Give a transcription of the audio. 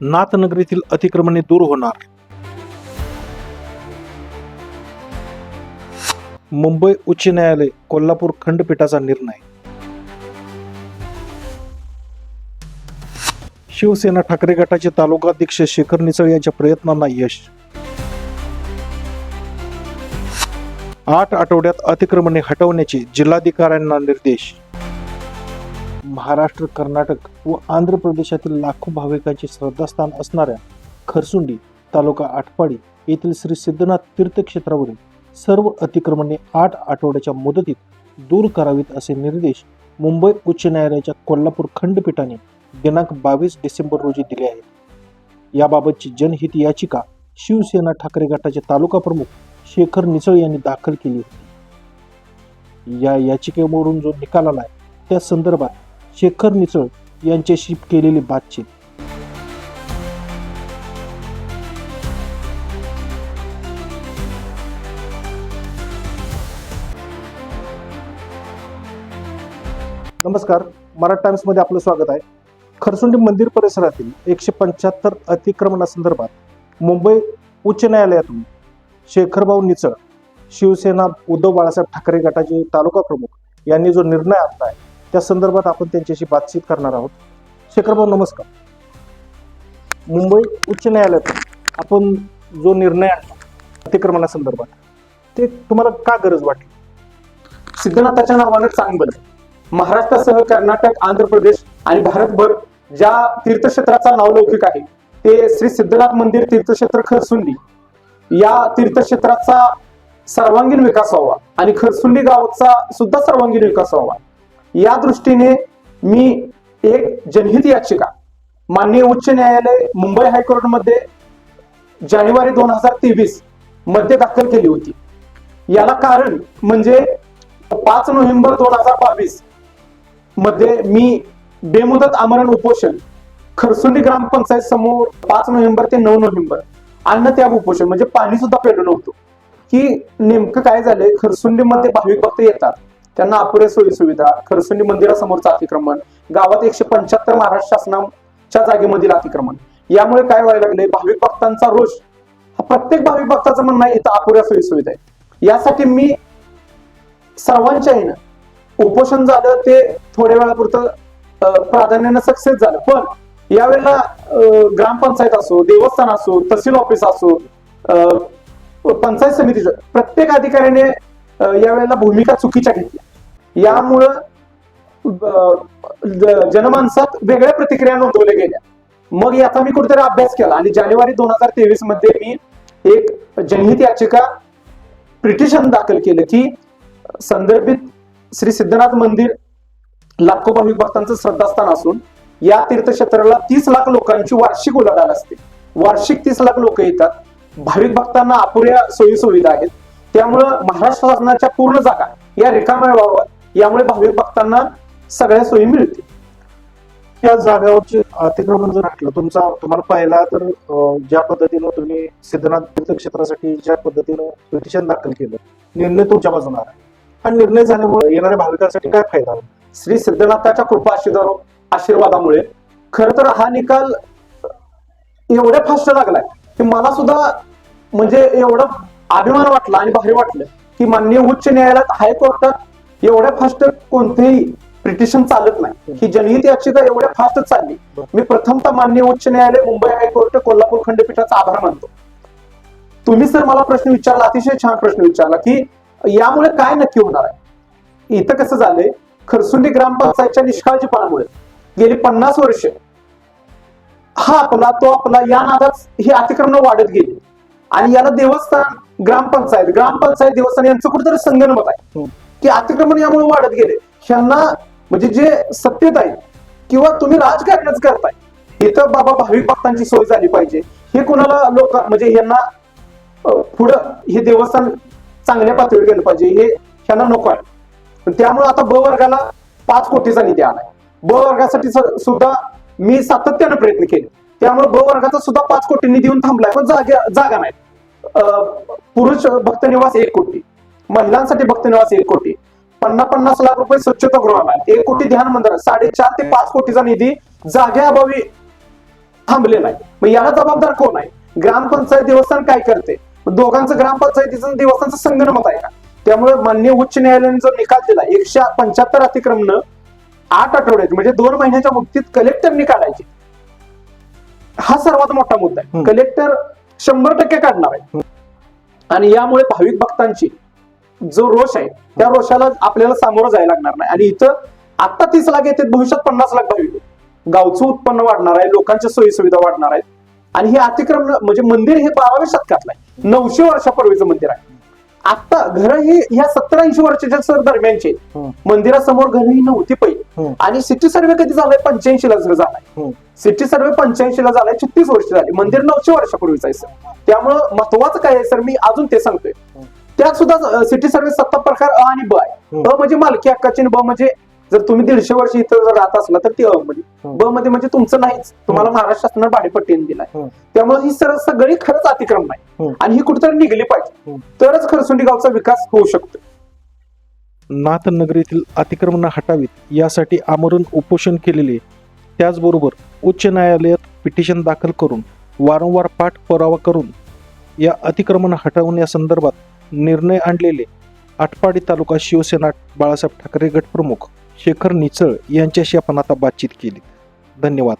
नाथनगरीतील अतिक्रमणे दूर होणार. मुंबई उच्च न्यायालय कोल्हापूर खंडपीठाचा निर्णय. शिवसेना ठाकरे गटाचे तालुकाध्यक्ष शेखर निसळ यांच्या प्रयत्नांना यश. आठ आठवड्यात अतिक्रमणे हटवण्याचे जिल्हाधिकाऱ्यांना निर्देश. महाराष्ट्र कर्नाटक व आंध्र प्रदेशातील लाखो भाविकांचे श्रद्धास्थान असणाऱ्या खरसुंडी तालुका आटपाडी येथील श्री सिद्धनाथ तीर्थक्षेत्रावरील सर्व अतिक्रमणे आठ आठवड्याच्या मुदतीत दूर करावीत असे निर्देश मुंबई उच्च न्यायालयाच्या कोल्हापूर खंडपीठाने दिनांक बावीस डिसेंबर रोजी दिले आहेत. याबाबतची जनहित याचिका शिवसेना ठाकरे गटाचे तालुका प्रमुख शेखर निसळ यांनी दाखल केली होती. या याचिकेवरून जो निकाल आलाय त्या संदर्भात शेखर निचळ यांच्याशी केलेली बातचीत. नमस्कार मराठ टाइम्समध्ये आपलं स्वागत आहे. खरसुंडी मंदिर परिसरातील एकशे पंच्याहत्तर अतिक्रमणासंदर्भात मुंबई उच्च न्यायालयातून शेखरभाऊ निचळ शिवसेना उद्धव बाळासाहेब ठाकरे गटाचे तालुका प्रमुख यांनी जो निर्णय आणला आहे त्या संदर्भात आपण त्यांच्याशी बातचीत करणार आहोत. शेखरभाऊ नमस्कार. मुंबई उच्च न्यायालयात आपण जो निर्णय आणला अतिक्रमणासंदर्भात ते तुम्हाला का गरज वाटली? सिद्धनाथाच्या नावानं चांगलं महाराष्ट्रासह कर्नाटक आंध्र प्रदेश आणि भारतभर ज्या तीर्थक्षेत्राचा नावलौकिक आहे ते श्री सिद्धनाथ मंदिर तीर्थक्षेत्र खरसुंडी. या तीर्थक्षेत्राचा सर्वांगीण विकास व्हावा आणि खरसुंडी गावाचा सुद्धा सर्वांगीण विकास व्हावा. या दृष्टीने मी एक जनहित याचिका माननीय उच्च न्यायालय मुंबई हायकोर्टमध्ये जानेवारी दोन हजार तेवीसमध्ये दाखल केली होती. याला कारण म्हणजे पाच नोव्हेंबर दोन हजार बावीसमध्ये मी बेमुदत आमरण उपोषण खरसुंडी ग्रामपंचायत समोर पाच नोव्हेंबर ते नऊ नोव्हेंबर अन्न त्याग उपोषण म्हणजे पाणी सुद्धा पेरलं नव्हतं. की नेमकं काय झालंय? खरसुंडीमध्ये भाविक भक्त येतात. त्यांना अपुऱ्या सोयी सुविधा खरसुंडी मंदिरासमोरचं अतिक्रमण गावात एकशे पंच्याहत्तर महाराष्ट्र शासनाच्या जागेमधील अतिक्रमण. यामुळे काय व्हायला लागले भाविक भक्तांचा रोष. हा प्रत्येक भाविक भक्ताचं म्हणणं आहे इथं अपुऱ्या सोयी सुविधा आहे यासाठी मी सर्वांच्या येणं उपोषण झालं ते थोड्या वेळापुरतं प्राधान्यानं सक्सेस झालं. पण यावेळेला ग्रामपंचायत असो देवस्थान असो तहसील ऑफिस असो अं, पंचायत समितीचं प्रत्येक अधिकाऱ्याने यावेळेला भूमिका चुकीच्या घेतल्या. यामुळं जनमानसात वेगळ्या प्रतिक्रिया नोंदवल्या गेल्या. मग याचा मी कुठेतरी अभ्यास केला आणि जानेवारी दोन हजार तेवीसमध्ये मी एक जनहित याचिका पिटिशन दाखल केलं की संदर्भित श्री सिद्धनाथ मंदिर लाखो भाविक भक्तांचं श्रद्धास्थान असून या तीर्थक्षेत्राला तीस लाख लोकांची वार्षिक उलाढाल असते. वार्षिक तीस लाख लोक येतात. भाविक भक्तांना अपुऱ्या सोयी सुविधा आहेत. त्यामुळं महाराष्ट्र शासनाच्या पूर्ण जागा या रिकाम्या व्हाव्यात यामुळे भाविक भक्तांना सगळ्या सोयी मिळतील. या जागावरचे अतिक्रमण जर म्हटलं तुमचा तुम्हाला पाहिला तर ज्या पद्धतीनं तुम्ही सिद्धनाथ तीर्थक्षेत्रासाठी ज्या पद्धतीनं पिटिशन दाखल केलं निर्णय तुमच्या बाजूला आहे आणि निर्णय झाल्यामुळे येणाऱ्या भाविकांसाठी काय फायदा? श्री सिद्धनाथाच्या कृपा आशीर्वाद आशीर्वादामुळे खर तर हा निकाल एवढ्या फास्ट लागलाय की मला सुद्धा म्हणजे एवढं अभिमान वाटला आणि भारी वाटलं की माननीय उच्च न्यायालयात हायकोर्टात एवढ्या फास्ट कोणतेही पिटिशन चालत नाही. ही जनहित याचिका एवढ्या फास्ट चालली. मी प्रथमतः माननीय उच्च न्यायालय मुंबई हायकोर्ट कोल्हापूर खंडपीठाचा आभार मानतो. तुम्ही सर मला प्रश्न विचारला अतिशय छान प्रश्न विचारला की यामुळे काय नक्की होणार आहे? इथं कसं झालंय? खरसुंडी ग्रामपंचायतच्या निष्काळजीपणामुळे गेली पन्नास वर्ष हा आपला तो आपला या नादात ही अतिक्रमण वाढत गेली. आणि याला देवस्थान ग्रामपंचायत ग्रामपंचायत देवस्थान यांचं कुठेतरी संगणमत आहे. हम्म. की अतिक्रमण यामुळे वाढत गेले. ह्यांना म्हणजे जे सत्तेत आहे किंवा तुम्ही राजकारणच करताय इथं बाबा भाविक भक्तांची सोय झाली पाहिजे. हे कोणाला लोक म्हणजे यांना पुढं हे देवस्थान चांगल्या पातळीवर गेलं पाहिजे हे ह्यांना नको आहे. पण त्यामुळे आता ब वर्गाला पाच कोटीचा निधी आलाय. ब वर्गासाठी सुद्धा मी सातत्यानं प्रयत्न केले. त्यामुळे ब वर्गाचा सुद्धा पाच कोटी निधी येऊन थांबलाय पण जागा जागा नाही. पुरुष भक्त निवास एक कोटी. महिलांसाठी भक्त निवास एक कोटी. पन्नास पन्नास लाख रुपये स्वच्छता गृहाला एक कोटी ध्यान मंदिर. साडेचार ते पाच कोटीचा निधी जाग्याअभावी थांबलेला आहे मग याला जबाबदार कोण आहे? ग्रामपंचायत देवस्थान काय करते? दोघांचं ग्रामपंचायतीचं देवस्थानचं संगणमत आहे का? त्यामुळे मान्य उच्च न्यायालयाने जो निकाल दिला एकशे पंच्याहत्तर अतिक्रमण आठ आठवड्यात म्हणजे दोन महिन्याच्या मुक्तीत कलेक्टरनी काढायची हा सर्वात मोठा मुद्दा आहे. कलेक्टर शंभर टक्के काढणार आहे. आणि यामुळे भाविक भक्तांची जो रोष आहे त्या रोषाला आपल्याला सामोरं जायला लागणार नाही. आणि इथं आता तीस लाख येते भविष्यात पन्नास लाख भाविक गावचं उत्पन्न वाढणार आहे लोकांच्या सोयी सुविधा वाढणार आहेत. आणि हे अतिक्रमण म्हणजे मंदिर हे बाराव्या शतकातलं आहे. नऊशे वर्षापूर्वीचं मंदिर आहे. आता घर हे ह्या सत्तर ऐंशी वर्षाच्या सर दरम्यानचे. मंदिरासमोर घर ही नव्हती पहिली. आणि सिटी सर्वे कधी झालाय पंच्याऐंशी ला झालाय. सिटी सर्वे पंच्याऐंशी ला झालाय छत्तीस वर्ष झाली मंदिर नऊशे वर्षापूर्वीचं आहे सर त्यामुळं महत्वाचं काय आहे सर मी अजून ते सांगतोय त्यात सुद्धा सिटी सर्व्हिस सत्ता प्रकार अ आणि ब आहे. अ म्हणजे मालकी हक्काची आणि ब म्हणजे जर तुम्ही दीडशे वर्ष इथं जर राहत असला तर ते अ मध्ये हम्म. ब मध्ये म्हणजे तुमचं नाहीच तुम्हाला महाराष्ट्र शासनाने भाडेपट्टीने दिलाय. त्यामुळे ही सर सगळी खरंच अतिक्रमण आहे हम्म. आणि ही कुठेतरी निघली पाहिजे. हम्म. तरच खरसुंडी गावचा विकास होऊ शकतो. नाथनगर येथील अतिक्रमण हटावीत यासाठी आमरण उपोषण केलेले त्याचबरोबर उच्च न्यायालयात पिटिशन दाखल करून वारंवार पाठपुरावा करून या अतिक्रमण हटवण्यासंदर्भात निर्णय आणलेले आटपाडी तालुका शिवसेना बाळासाहेब ठाकरे गटप्रमुख शेखर निचळ यांच्याशी आपण आता बातचीत केली. धन्यवाद.